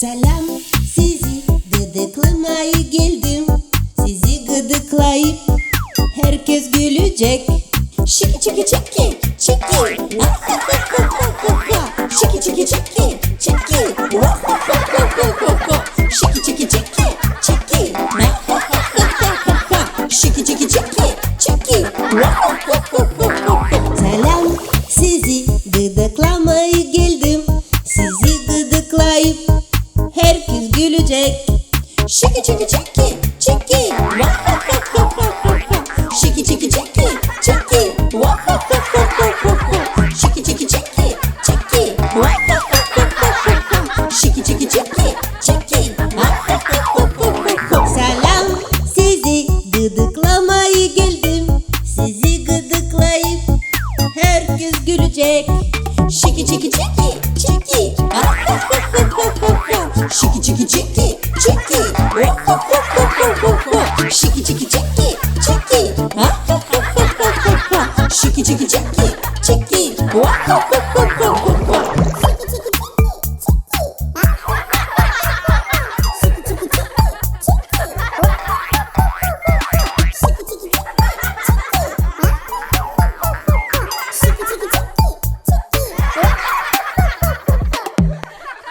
Selam sizi gıdıklamaya geldim. Sizi gıdıklayıp herkes gülecek. Şiki çiki çiki çiki. Şiki çiki çiki çiki. Şiki çiki çiki çiki. Şiki çiki çiki çiki Şiki çiki çiki çiki Şiki çiki çiki çiki Şiki çiki çiki çiki Şiki çiki çiki çiki Selam sizi gıdıklamaya geldim Sizi gıdıklayıp herkes gülecek Şiki çiki çiki 치키 치키 오호호호호호호 치키 치키 치키 치키 아호호호호호호 치키 치키 치키 치키 오호호호호호